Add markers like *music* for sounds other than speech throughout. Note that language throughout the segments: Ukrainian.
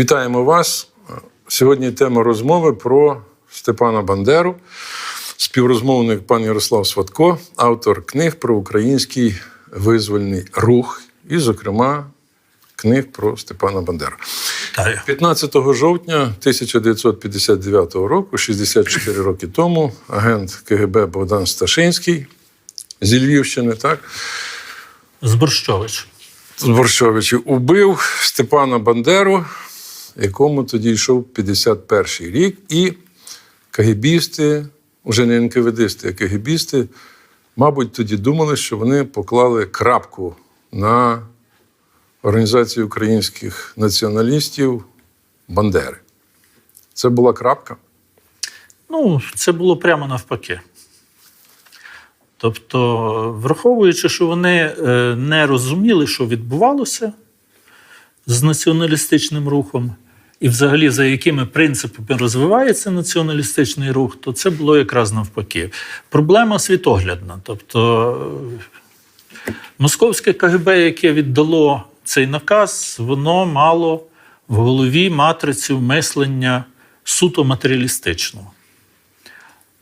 Вітаємо вас. Сьогодні тема розмови про Степана Бандеру, співрозмовник пан Ярослав Сватко, автор книг про український визвольний рух, і, зокрема, книг про Степана Бандеру. 15 жовтня 1959 року, 64 роки тому, агент КГБ Богдан Сташинський зі Львівщини, так, З Борщович. з Борщовичів убив Степана Бандеру, якому тоді йшов 51 рік, і кагібісти, уже не НКВДисти, а кагібісти, мабуть, тоді думали, що вони поклали крапку на організацію українських націоналістів Бандери. Це була крапка. Ну, це було прямо навпаки. Тобто, враховуючи, що вони е, не розуміли, що відбувалося з націоналістичним рухом, і взагалі за якими принципами розвивається націоналістичний рух, то це було якраз навпаки. Проблема світоглядна. Тобто, е, московське КГБ, яке віддало цей наказ, воно мало в голові матрицю мислення суто матеріалістичного.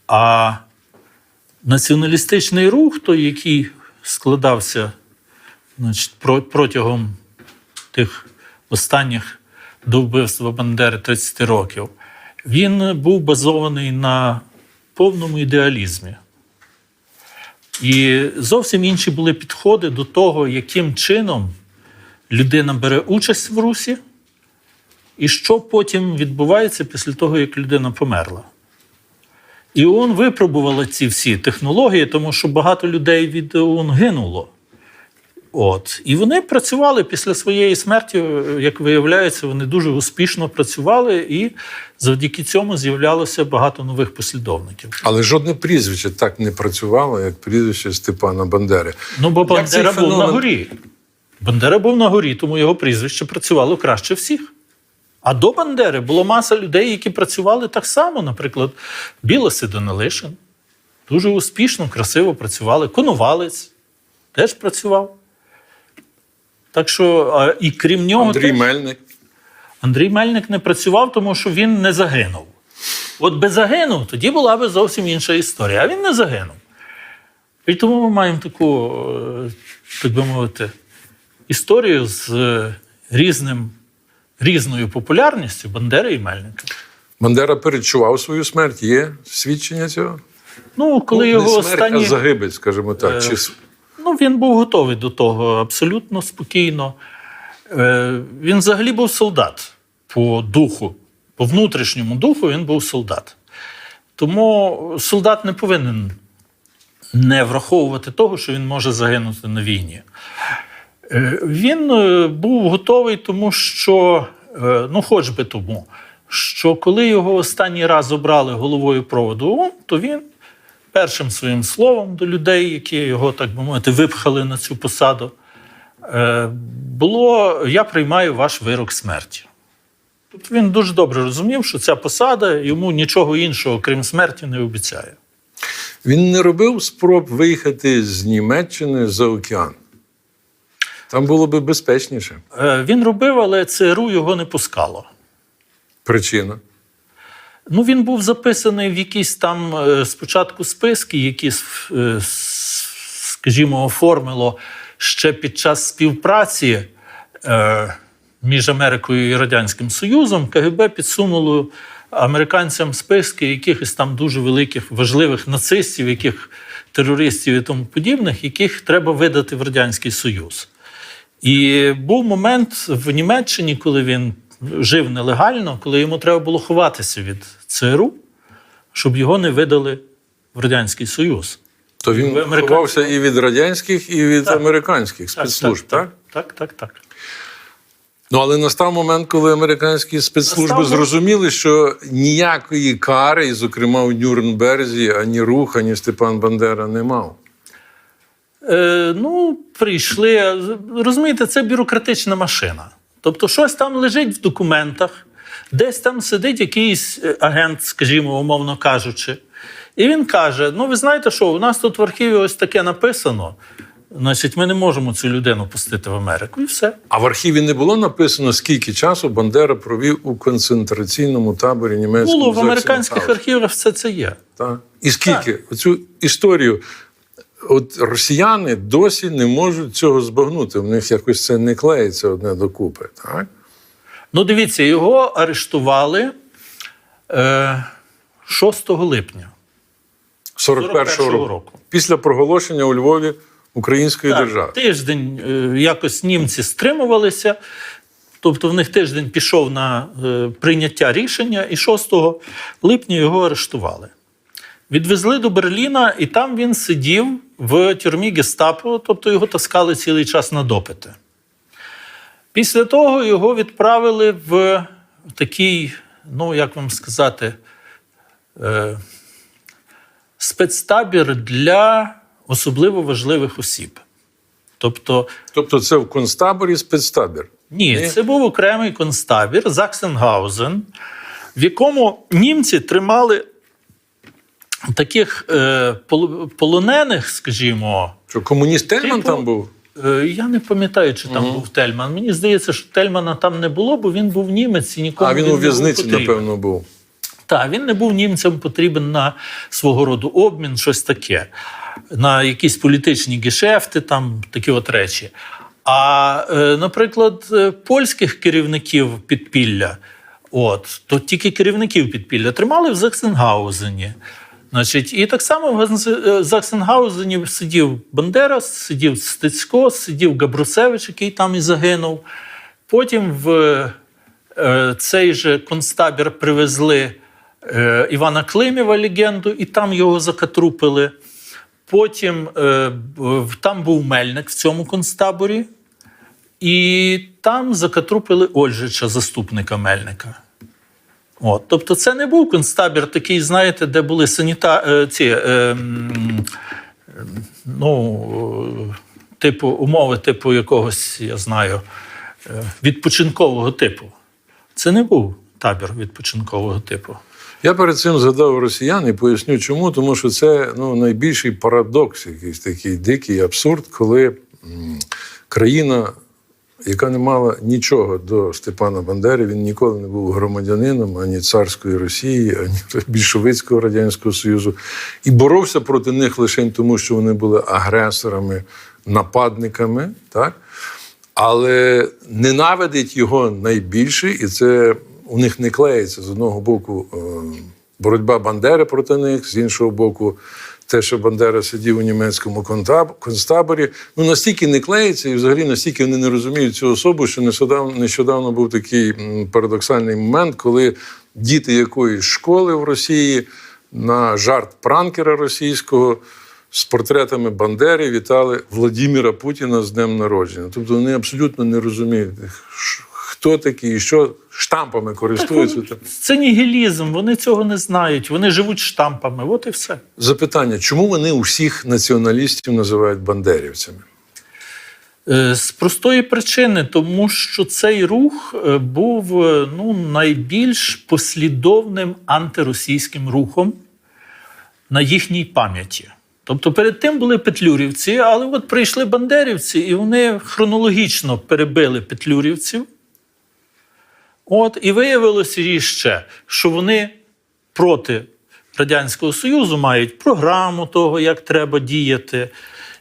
А націоналістичний рух, той, який складався значить, протягом тих останніх до вбивства Бандери 30 років, він був базований на повному ідеалізмі. І зовсім інші були підходи до того, яким чином людина бере участь в русі, і що потім відбувається після того, як людина померла. І ООН випробувала ці всі технології, тому що багато людей від ООН гинуло. От. І вони працювали після своєї смерті, як виявляється, вони дуже успішно працювали, і завдяки цьому з'являлося багато нових послідовників. Але жодне прізвище так не працювало, як прізвище Степана Бандери. Ну, бо Як Бандера був на горі. Бандера був на горі, тому його прізвище працювало краще всіх. А до Бандери було маса людей, які працювали так само. Наприклад, Білоси Данилишин. Дуже успішно, красиво працювали. Конувалець теж працював. Так що, а, і крім нього, Андрій теж- Мельник. Андрій Мельник не працював, тому що він не загинув. От би загинув, тоді була би зовсім інша історія. А він не загинув. І тому ми маємо таку, е, так би мовити, історію з е, різним, різною популярністю Бандери і Мельника. Бандера передчував свою смерть. Є свідчення цього? Ну, коли Ну, його смерть, останні. а загибель, скажімо так. Е, Чи... Ну, він був готовий до того абсолютно спокійно. Е, Він взагалі був солдат по духу, по внутрішньому духу він був солдат. Тому солдат не повинен не враховувати того, що він може загинути на війні. Е, Він е, був готовий, тому що, е, ну, хоч би тому, що коли його останній раз обрали головою проводу то він першим своїм словом до людей, які його, так би мовити, випхали на цю посаду, е, було: Я приймаю ваш вирок смерті. Тобто він дуже добре розумів, що ця посада йому нічого іншого, крім смерті, не обіцяє. Він не робив спроб виїхати з Німеччини за океан. Там було би безпечніше. Е, Він робив, але ЦРУ його не пускало. Причина. Ну, він був записаний в якісь там е, спочатку списки, які, е, скажімо, оформило ще під час співпраці е, між Америкою і Радянським Союзом. КГБ підсунуло американцям списки якихось там дуже великих важливих нацистів, яких терористів і тому подібних, яких треба видати в Радянський Союз. І був момент в Німеччині, коли він жив нелегально, коли йому треба було ховатися від ЦРУ, щоб його не видали в Радянський Союз. То він ховався і від радянських, і від Так. американських спецслужб, так? Так, так, так. Ну, але настав момент, коли американські спецслужби Настав зрозуміли, що ніякої кари, і, зокрема у Нюрнберзі, ані рух, ані Степан Бандера не мав. Е, ну, прийшли. Розумієте, це бюрократична машина. Тобто, щось там лежить в документах, десь там сидить якийсь е, агент, скажімо, умовно кажучи. І він каже: Ну, ви знаєте що, у нас тут в архіві ось таке написано. Значить, ми не можемо цю людину пустити в Америку, і все. А в архіві не було написано, скільки часу Бандера провів у концентраційному таборі німецькому. Було в американських архівах все це є. Так. І скільки оцю історію, от росіяни досі не можуть цього збагнути. В них якось це не клеїться одне докупи. Так? Ну, дивіться, його арештували е, 6 липня 41-го 41-го року. року. Після проголошення у Львові української Так, держави. Тиждень е, якось німці стримувалися, тобто в них тиждень пішов на е, прийняття рішення, і 6 липня його арештували. Відвезли до Берліна, і там він сидів в тюрмі Гестапо, тобто його таскали цілий час на допити. Після того його відправили в такий, ну як вам сказати, е, спецтабір для особливо важливих осіб. Тобто, Тобто це в концтаборі спецтабір. ні, Ні? це був окремий концтабір Заксенгаузен, в якому німці тримали таких е, полонених, скажімо. Що комуніст Тельман Типу, там був? Е, Я не пам'ятаю, чи там був Тельман. Мені здається, що Тельмана там не було, бо він був німець і нікому А він не у в'язниці, напевно, був. Так, він не був німцям потрібен на свого роду обмін, щось таке, на якісь політичні гешефти, там такі от речі. А, е, наприклад, е, польських керівників підпілля, от, то тільки керівників підпілля тримали в Заксенгаузені. Значить, і так само в е, Заксенгаузені сидів Бандера, сидів Стецько, сидів Габрусевич, який там і загинув. Потім в е, цей же концтабір привезли е, Івана Климєва легенду, і там його закатрупили. Потім там був Мельник в цьому концтаборі, і там закатрупили Ольжича, заступника Мельника. От, тобто це не був концтабір такий, знаєте, де були саніта... е, ці, е, ну, типу, умови, типу якогось, я знаю, е, відпочинкового типу. Це не був табір відпочинкового типу. Я перед цим згадав росіян і поясню, чому. Тому що це ну, найбільший парадокс, якийсь такий дикий абсурд, коли країна, яка не мала нічого до Степана Бандери, він ніколи не був громадянином ані царської Росії, ані *laughs* більшовицького радянського союзу, і боровся проти них лише тому, що вони були агресорами, нападниками, так? але ненавидить його найбільше, і це у них не клеїться. З одного боку е, боротьба Бандери проти них, з іншого боку, те, що Бандера сидів у німецькому концтаборі, ну настільки не клеїться, і взагалі настільки вони не розуміють цю особу, що нещодавно, був такий парадоксальний момент, коли діти якоїсь школи в Росії на жарт пранкера російського з портретами Бандери вітали Владіміра Путіна з днем народження. Тобто вони абсолютно не розуміють, хто такий і що штампами користуються. Це нігілізм, вони цього не знають, вони живуть штампами, от і все. Запитання, чому вони усіх націоналістів називають бандерівцями? Е, З простої причини, тому що цей рух е, був е, ну, найбільш послідовним антиросійським рухом на їхній пам'яті. Тобто перед тим були петлюрівці, але от прийшли бандерівці, і вони хронологічно перебили петлюрівців. От, і виявилося ще, що вони проти Радянського Союзу мають програму того, як треба діяти.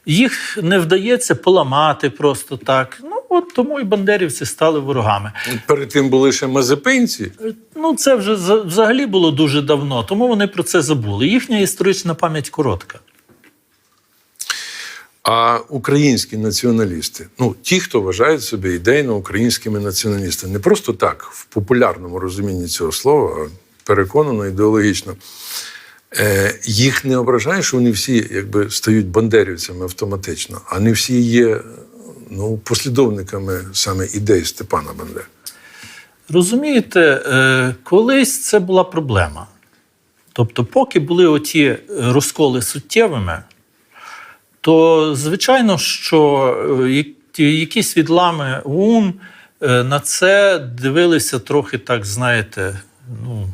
Їх не вдається поламати просто так. Ну, от тому і бандерівці стали ворогами. Перед тим були ще мазепинці. Ну, це вже взагалі було дуже давно, тому вони про це забули. Їхня історична пам'ять коротка. А українські націоналісти, ну ті, хто вважають себе ідейно українськими націоналістами, не просто так, в популярному розумінні цього слова, а переконано ідеологічно. Е, їх не ображає, що вони всі якби стають бандерівцями автоматично, а не всі є ну, послідовниками саме ідей Степана Бандери. Розумієте, е, колись це була проблема. Тобто, поки були оті розколи суттєвими, то звичайно, що е, якісь відлами УН е, на це дивилися трохи так, знаєте, ну,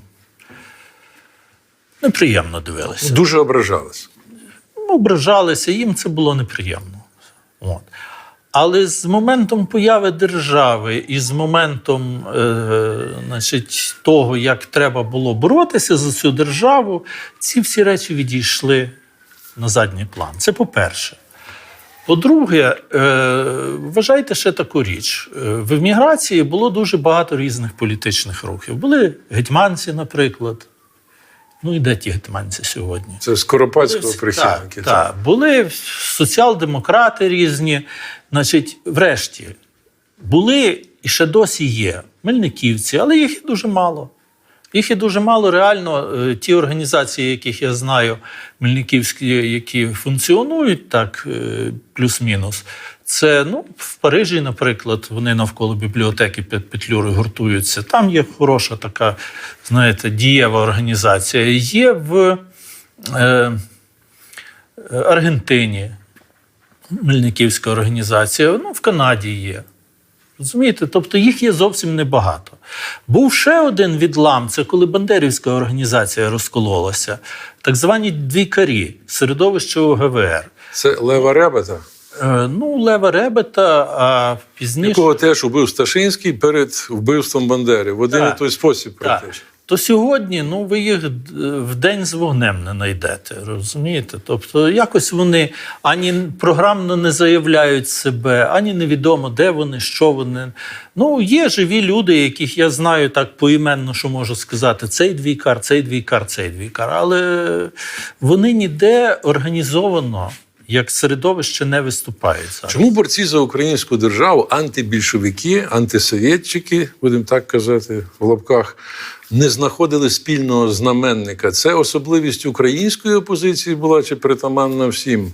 неприємно дивилися. Дуже ображалися. Ну, ображалися, їм це було неприємно. От. Але з моментом появи держави і з моментом е, значить, того, як треба було боротися за цю державу, ці всі речі відійшли на задній план. Це по-перше. По-друге, е, вважайте ще таку річ. Е, В еміграції було дуже багато різних політичних рухів. Були гетьманці, наприклад. Ну і де ті гетьманці сьогодні? Це Скоропадського Так, прихильники. так. Були соціал-демократи різні. Значить, врешті, були і ще досі є мельниківці, але їх дуже мало. Їх є дуже мало. Реально, е, ті організації, яких я знаю, мельниківські, які функціонують так, е, плюс-мінус. Це ну, в Парижі, наприклад, вони навколо бібліотеки Петлюри гуртуються. Там є хороша така, знаєте, дієва організація. Є в е, Аргентині Мельниківська організація, ну, в Канаді є. Розумієте? Тобто їх є зовсім небагато. Був ще один відлам, це коли Бандерівська організація розкололася, так звані двійкарі, середовище ОГВР. Це Лева Ребета, Е, ну, Лева Ребета, а пізніше. якого теж убив Сташинський перед вбивством Бандери. В один і той спосіб практично. То сьогодні ну, ви їх е, в день з вогнем не знайдете, розумієте? Тобто, якось вони ані програмно не заявляють себе, ані невідомо, де вони, що вони. Ну, є живі люди, яких я знаю так поіменно, що можу сказати: цей двійкар, цей двійкар, цей двійкар. Але вони ніде організовано як середовище не виступають. зараз. Чому борці за українську державу, антибільшовики, антисовєтчики, будемо так казати в лапках, не знаходили спільного знаменника? Це особливість української опозиції була чи притаманна всім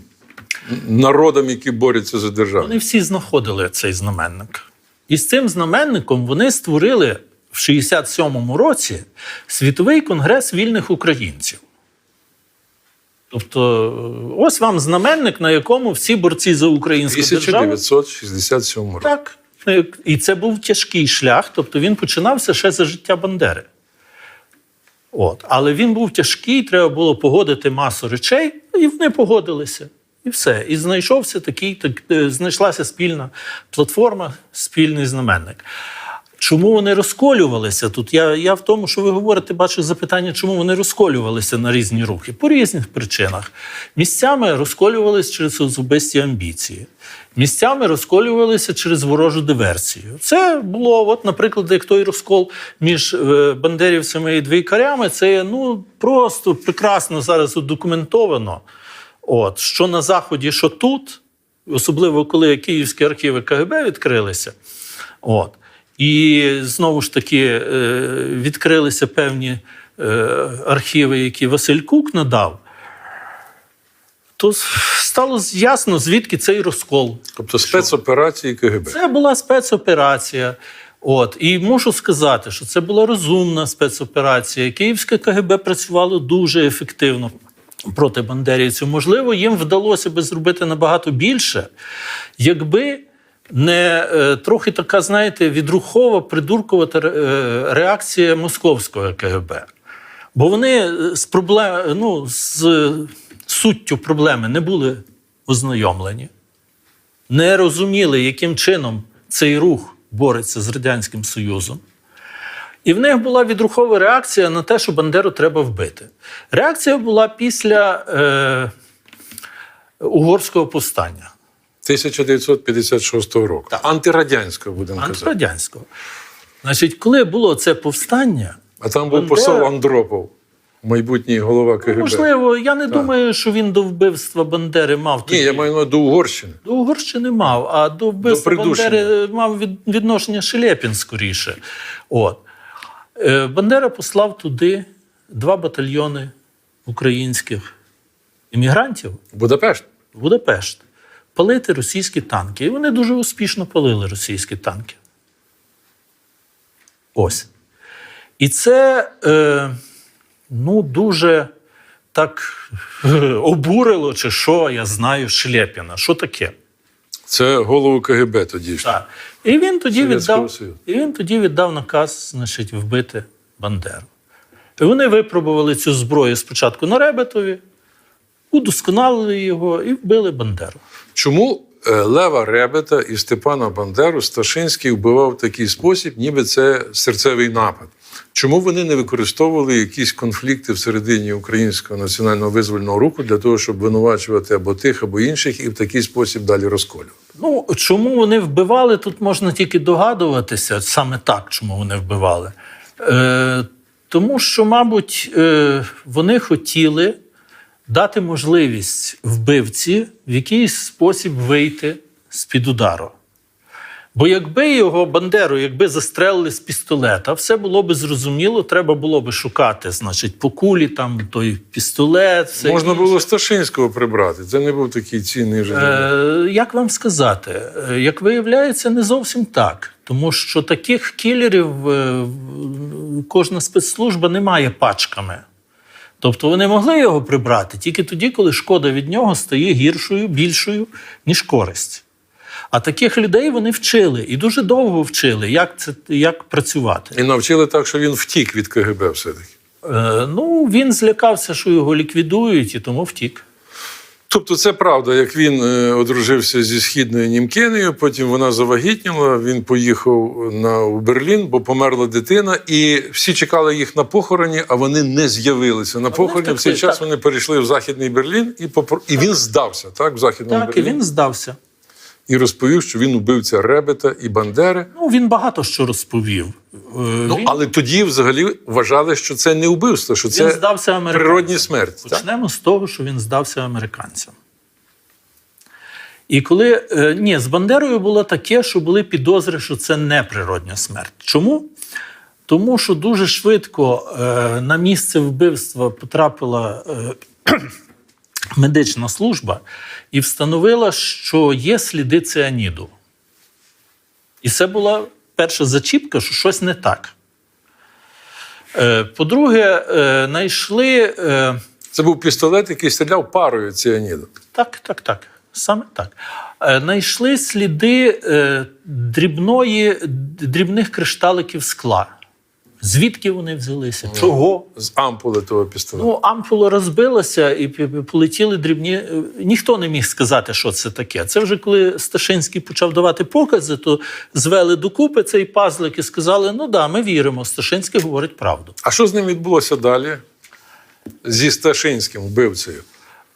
народам, які борються за державу? Вони всі знаходили цей знаменник. І з цим знаменником вони створили в 67-му році Світовий конгрес вільних українців. Тобто, ось вам знаменник, на якому всі борці за українську державу 1967 році. так. І це був тяжкий шлях, тобто він починався ще за життя Бандери. От. Але він був тяжкий, треба було погодити масу речей, і вони погодилися. І все. І знайшовся такий, так, е, знайшлася спільна платформа, спільний знаменник. Чому вони розколювалися тут? Я, я в тому, що ви говорите, бачу запитання, чому вони розколювалися на різні рухи? По різних причинах. Місцями розколювалися через особисті амбіції, місцями розколювалися через ворожу диверсію. Це було, от, наприклад, як той розкол між е, бандерівцями і двійкарями, це ну, просто прекрасно зараз документовано. От, що на Заході, що тут, особливо коли київські архіви КГБ відкрилися. От. І знову ж таки е, відкрилися певні е, архіви, які Василь Кук надав, то стало ясно, звідки цей розкол. Тобто спецоперації КГБ. Це була спецоперація. От і можу сказати, що це була розумна спецоперація. Київське КГБ працювало дуже ефективно проти бандерівців. Можливо, їм вдалося би зробити набагато більше, якби не е, трохи така, знаєте, відрухова, придуркувата е, реакція московського КГБ. Бо вони е, з проблем, ну, з суттю проблеми не були ознайомлені не розуміли, яким чином цей рух бореться з Радянським Союзом. І в них була відрухова реакція на те, що Бандеру треба вбити. Реакція була після е, угорського повстання, 1956 року. Антирадянського, будемо казати. антирадянського. Значить, коли було це повстання, А там був Бандера- посол Андропов, майбутній голова КГБ. ну, можливо, я не думаю, що він до вбивства Бандери мав Ні, я маю до Угорщини. До Угорщини мав, а до вбивства придушення. Бандери мав від, відношення Шелепін скоріше. От. Е, Бандера послав туди два батальйони українських іммігрантів Будапешт. Будапешт палити російські танки. І вони дуже успішно палили російські танки. Ось. І це е, ну, дуже так *laughs* обурило, чи що, я знаю, Шлепіна. Що таке? Це голову КГБ тоді. Так. І він тоді Совєтського віддав, Союзу. і він тоді віддав наказ, значить, вбити Бандеру. І вони випробували цю зброю спочатку на Ребетові, удосконалили його і вбили Бандеру. Чому е, Лева Ребета і Степана Бандеру Сташинський вбивав в такий спосіб, ніби це серцевий напад. Чому вони не використовували якісь конфлікти всередині українського національного визвольного руху для того, щоб винувачувати або тих, або інших, і в такий спосіб далі розколювати? Ну, чому вони вбивали, тут можна тільки догадуватися, саме так, чому вони вбивали. Е, тому що, мабуть, е, вони хотіли дати можливість вбивці в якийсь спосіб вийти з-під удару. Бо якби його Бандеру, якби застрелили з пістолета, все було би зрозуміло, треба було би шукати, значить, по кулі там той пістолет. Все Можна інше. було Сташинського прибрати. Це не був такий цінний. Е, як вам сказати? Е, Як виявляється, не зовсім так. Тому що таких кілерів е, кожна спецслужба не має пачками. Тобто вони могли його прибрати тільки тоді, коли шкода від нього стає гіршою, більшою, ніж користь. А таких людей вони вчили і дуже довго вчили, як, це, як працювати. І навчили так, що він втік від КГБ все-таки. Е, ну, він злякався, що його ліквідують, і тому втік. Тобто, це правда, як він е, одружився зі східною Німкенею, потім вона завагітніла, він поїхав на, у Берлін, бо померла дитина, і всі чекали їх на похороні, а вони не з'явилися на похороні. В цей час так. вони перейшли в Західний Берлін, і, попро... і він здався так, в Західному Так, і він здався. І розповів, що він убивця Ребета і Бандери. Ну, він багато що розповів. Е, Ну, він, але тоді взагалі вважали, що це не вбивство, що він це здався американцям. природні смерті. Так? Почнемо з того, що він здався американцям. І коли е, ні, з Бандерою було таке, що були підозри, що це не природня смерть. Чому? Тому що дуже швидко е, на місце вбивства потрапила *clears throat* медична служба і встановила, що є сліди цианіду. І це була перша зачіпка, що щось не так. Е, По-друге, е, знайшли. Е, Це був пістолет, який стріляв парою ціаніду. так, так, так. Саме так. Найшли Знайшли сліди е, дрібної, дрібних кришталиків скла. Звідки вони взялися? Чого? З ампули того пістолета. Ну, ампула розбилася і полетіли дрібні. е, Ніхто не міг сказати, що це таке. Це вже коли Сташинський почав давати покази, то звели докупи цей пазлик і сказали: ну да, ми віримо, Сташинський говорить правду. А що з ним відбулося далі? Зі Сташинським вбивцею.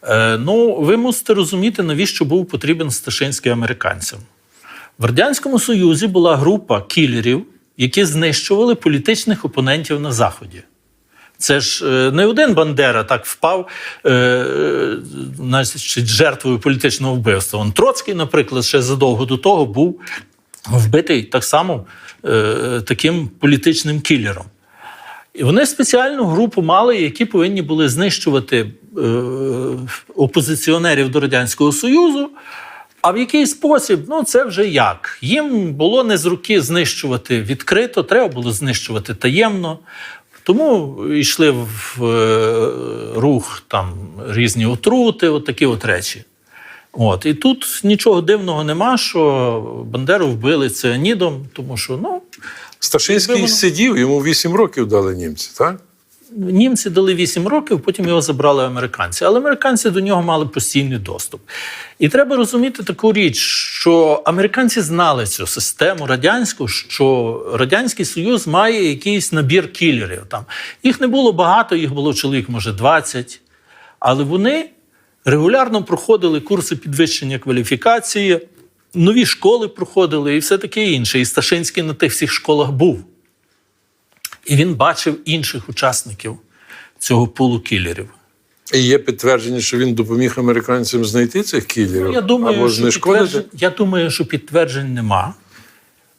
Е, ну, ви мусите розуміти, навіщо був потрібен Сташинський американцям. В Радянському Союзі була група кілерів, які знищували політичних опонентів на Заході. Це ж е, не один Бандера так впав е, значить, жертвою політичного вбивства. Он Троцький, наприклад, ще задовго до того був вбитий так само е, таким політичним кілером. І вони спеціальну групу мали, які повинні були знищувати е, опозиціонерів до Радянського Союзу. А в який спосіб? Ну, це вже як. Їм було не з руки знищувати відкрито, треба було знищувати таємно. Тому йшли в е, рух там різні отрути, от такі от речі. От. І тут нічого дивного нема, що Бандеру вбили цианідом, тому що ну, Сташинський сидів, йому 8 років дали німці, так? Німці дали 8 років, потім його забрали американці. Але американці до нього мали постійний доступ. І треба розуміти таку річ, що американці знали цю систему радянську, що Радянський Союз має якийсь набір кілерів. Там. Їх не було багато, їх було чоловік, може, 20. Але вони регулярно проходили курси підвищення кваліфікації, нові школи проходили і все таке інше. І Сташинський на тих всіх школах був. І він бачив інших учасників цього пулу кілерів. І є підтвердження, що він допоміг американцям знайти цих кілерів Ну, я думаю, або що підтверджень, я думаю, що підтверджень нема.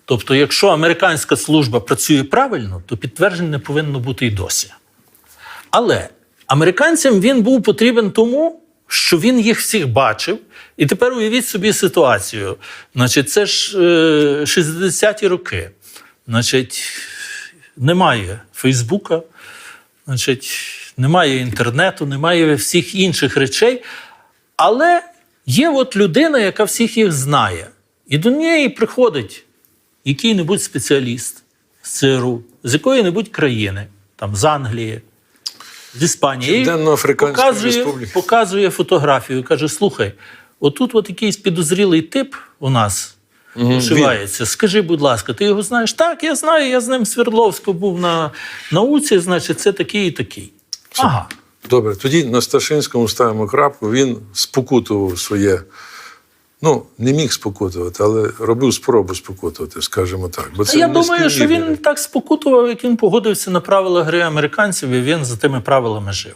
Тобто, якщо американська служба працює правильно, то підтверджень не повинно бути і досі. Але американцям він був потрібен тому, що він їх всіх бачив. І тепер уявіть собі ситуацію. Значить, це ж е, 60-ті роки. Значить, немає Фейсбука, значить, немає інтернету, немає всіх інших речей. Але є от людина, яка всіх їх знає. І до неї приходить який-небудь спеціаліст з ЦРУ, з якої-небудь країни, там з Англії, з Іспанії. Показує, показує фотографію і каже: слухай, отут от якийсь підозрілий тип у нас Мгм. Скажи, будь ласка, ти його знаєш? Так, я знаю, я з ним в Свердловську був на науці, значить, це такий і такий. Ага. Добре, тоді на Сташинському ставимо крапку. Він спокутував своє. Ну, не міг спокутувати, але робив спробу спокутувати, скажімо так. Бо це я не думаю, що він так спокутував, як він погодився на правила гри американців, і він за тими правилами жив.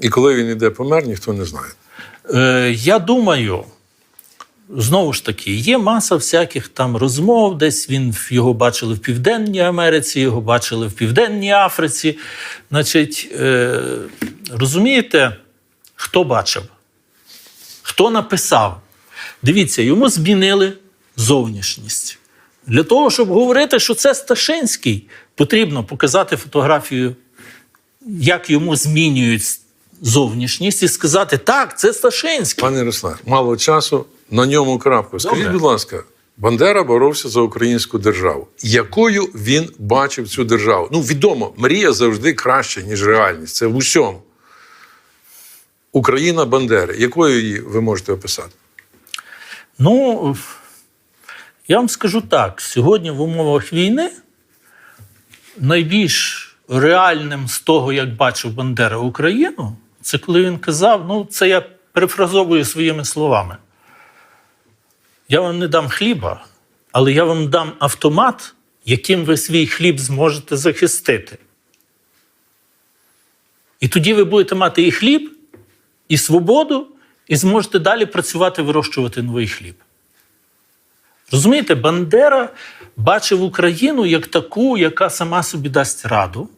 І коли він іде помер, ніхто не знає. Е, я думаю, знову ж таки, є маса всяких там розмов. Десь він його бачили в Південній Америці, його бачили в Південній Африці. Значить, е, розумієте, хто бачив? Хто написав? Дивіться, йому змінили зовнішність. Для того, щоб говорити, що це Сташинський, потрібно показати фотографію, як йому змінюють зовнішність, і сказати: так, це Сташинський. Пане Ярослав, мало часу, на ньому крапку. Скажіть, Добре. будь ласка, Бандера боровся за українську державу. Якою він бачив цю державу? Ну, відомо, мрія завжди краща, ніж реальність. Це в усьому. Україна Бандери. Якою її ви можете описати? Ну, я вам скажу так: сьогодні в умовах війни найбільш реальним з того, як бачив Бандера Україну, це коли він казав: ну, це я перефразовую своїми словами. Я вам не дам хліба, але я вам дам автомат, яким ви свій хліб зможете захистити. І тоді ви будете мати і хліб, і свободу, і зможете далі працювати, вирощувати новий хліб. Розумієте, Бандера бачив Україну як таку, яка сама собі дасть раду,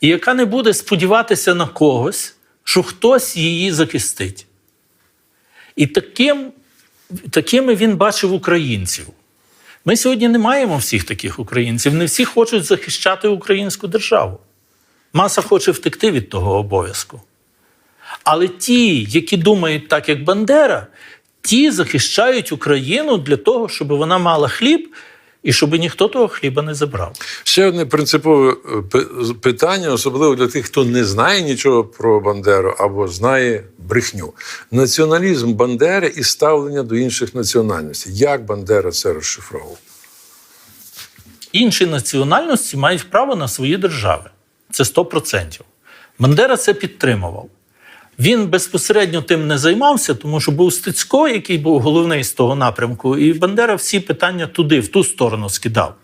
і яка не буде сподіватися на когось, що хтось її захистить. І таким, такими він бачив українців. Ми сьогодні не маємо всіх таких українців. Не всі хочуть захищати українську державу. Маса хоче втекти від того обов'язку. Але ті, які думають так, як Бандера, ті захищають Україну для того, щоб вона мала хліб і щоб ніхто того хліба не забрав. Ще одне принципове е, питання, особливо для тих, хто не знає нічого про Бандеру або знає брехню. Націоналізм Бандери і ставлення до інших національностей. Як Бандера це розшифровував? Інші національності мають право на свої держави. Це 100%. Бандера це підтримував. Він безпосередньо тим не займався, тому що був Стецько, який був головний з того напрямку, і Бандера всі питання туди, в ту сторону скидав.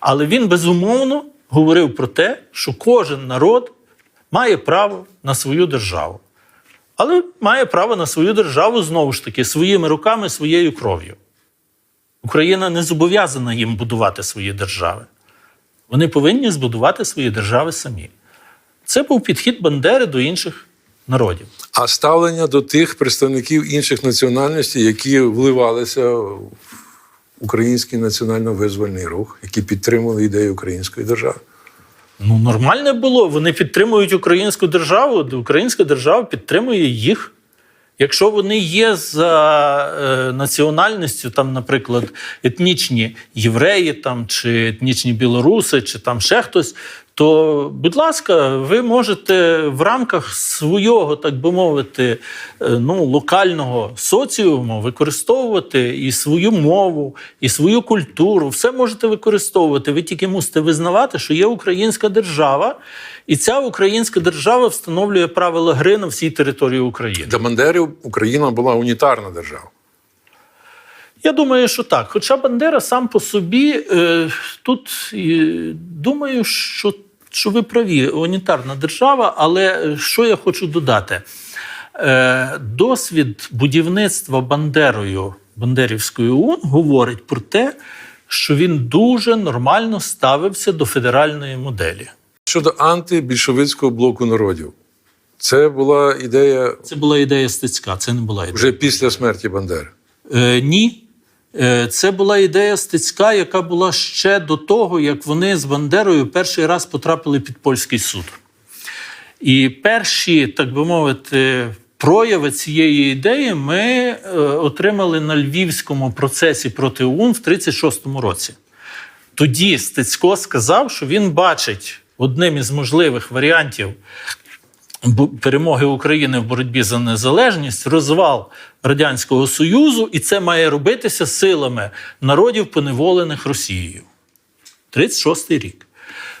Але він безумовно говорив про те, що кожен народ має право на свою державу. Але має право на свою державу знову ж таки своїми руками, своєю кров'ю. Україна не зобов'язана їм будувати свої держави. Вони повинні збудувати свої держави самі. Це був підхід Бандери до інших народів. А ставлення до тих представників інших національностей, які вливалися в український національно-визвольний рух, які підтримували ідею української держави. Ну, нормальне було. Вони підтримують українську державу, українська держава підтримує їх. Якщо вони є за е, національністю, там, наприклад, етнічні євреї там, чи етнічні білоруси, чи там ще хтось, то, будь ласка, ви можете в рамках свого, так би мовити, е, ну, локального соціуму використовувати і свою мову, і свою культуру. Все можете використовувати. Ви тільки мусите визнавати, що є українська держава, і ця українська держава встановлює правила гри на всій території України. Для Бандери Україна була унітарна держава. Я думаю, що так. Хоча Бандера сам по собі е, тут е, думаю, що, що ви праві, унітарна держава, але е, що я хочу додати? Е, досвід будівництва Бандерою Бандерівської ОУН говорить про те, що він дуже нормально ставився до федеральної моделі. Щодо антибільшовицького блоку народів, це була ідея Це була ідея Стецька, це не була ідея. вже після смерті Бандери. Е, ні. Е, Це була ідея Стецька, яка була ще до того, як вони з Бандерою перший раз потрапили під польський суд. І перші, так би мовити, прояви цієї ідеї ми е, отримали на львівському процесі проти ОУН в 36-му році. Тоді Стецько сказав, що він бачить одним із можливих варіантів перемоги України в боротьбі за незалежність, розвал Радянського Союзу, і це має робитися силами народів, поневолених Росією. 36-й рік.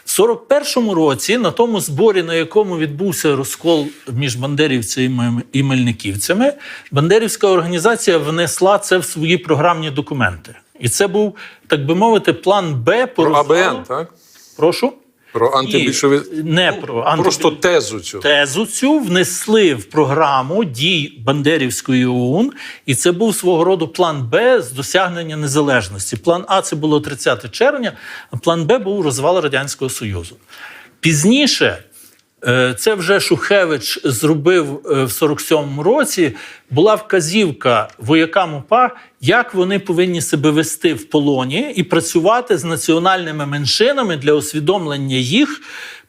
В 41-му році, на тому зборі, на якому відбувся розкол між бандерівцями і мельниківцями, Бандерівська організація внесла це в свої програмні документи. І це був, так би мовити, план Б по Про розвалу- АБН, так? Прошу. Про антибільшові... Не про антибіль- Просто тезу цю. Тезу цю внесли в програму дій Бандерівської ОУН, і це був свого роду план Б з досягнення незалежності. План А це було 30 червня, а план Б був розвал Радянського Союзу. Пізніше. Е, Це вже Шухевич зробив е, в 47-му році. Була вказівка воякам УПА, як вони повинні себе вести в полоні і працювати з національними меншинами для усвідомлення їх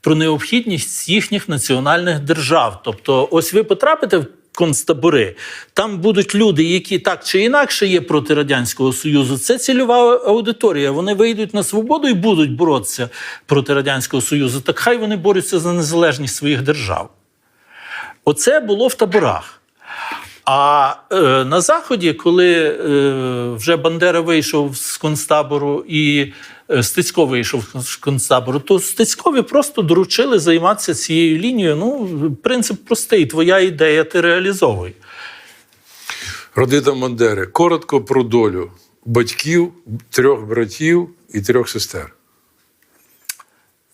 про необхідність їхніх національних держав. Тобто, ось ви потрапите в концтабори, там будуть люди, які так чи інакше є проти радянського союзу. Це цільова аудиторія. Вони вийдуть на свободу і будуть боротися проти радянського союзу. Так хай вони борються за незалежність своїх держав. Оце було в таборах. А е, на заході, коли е, вже Бандера вийшов з концтабору і Стецько вийшов з концтабору, то Стецькові просто доручили займатися цією лінією. Ну, принцип простий: твоя ідея, ти реалізовуй. Родина Бандери. Коротко про долю батьків, трьох братів і трьох сестер.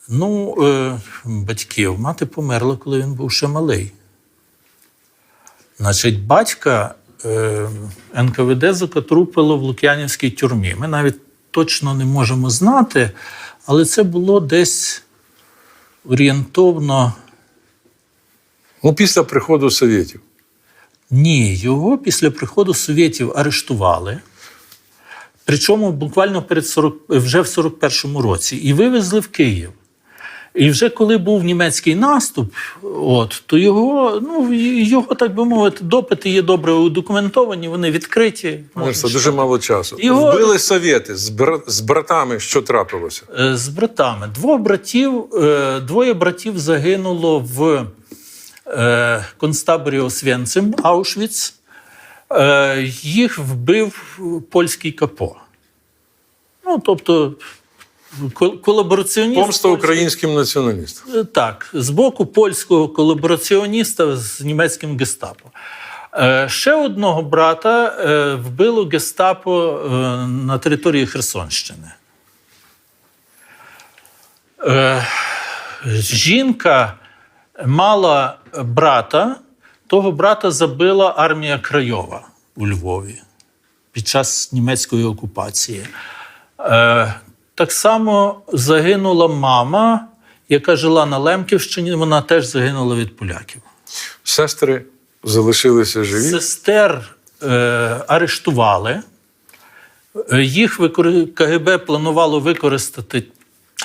Ну, е, батьків, мати померла, коли він був ще малий. Значить, батька е, НКВД закатрупило в Лук'янівській тюрмі. Ми навіть точно не можемо знати, але це було десь орієнтовно. Ну, після приходу совєтів. Ні, його після приходу совєтів арештували. Причому буквально перед 40, вже в 41-му році, і вивезли в Київ. І вже коли був німецький наступ, от, то його, ну, його, так би мовити, допити є добре удокументовані, вони відкриті. Можна дуже мало часу. Його- Вбили совєти з, бра... з братами, що трапилося. Е, З братами. Двох братів, е, двоє братів загинуло в е, концтаборі Освенцим, Аушвіц. Їх вбив польський капо. Ну, тобто, колабораціоніст. Помста українським націоналістам. Е, Так, з боку польського колабораціоніста з німецьким гестапо. Е, Ще одного брата е, вбило гестапо на території Херсонщини. Жінка мала брата, того брата забила армія Крайова у Львові під час німецької окупації. Так само загинула мама, яка жила на Лемківщині, вона теж загинула від поляків. Сестри залишилися живі. Сестер е, арештували. Е, Їх КГБ планувало використати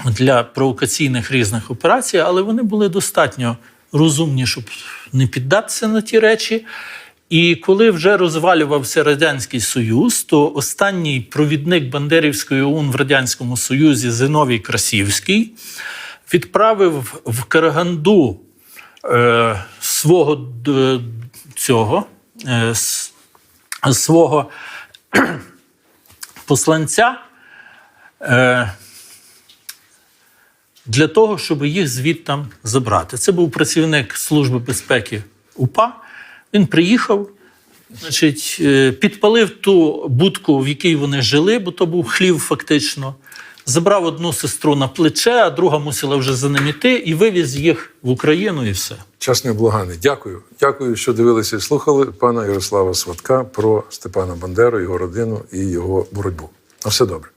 для провокаційних різних операцій, але вони були достатньо розумні, щоб не піддатися на ті речі. І коли вже розвалювався Радянський Союз, то останній провідник Бандерівської ОУН в Радянському Союзі Зиновій Красівський відправив в Караганду е, свого д- цього е, свого *clears throat* посланця е, для того, щоб їх звідтам забрати. Це був працівник Служби безпеки УПА. Він приїхав, значить, е, підпалив ту будку, в якій вони жили, бо то був хлів фактично. Забрав одну сестру на плече, а друга мусила вже за ним іти, і вивіз їх в Україну, і все. Час неблаганий. Дякую. Дякую, що дивилися і слухали пана Ярослава Сватка про Степана Бандеру, його родину і його боротьбу. На все добре.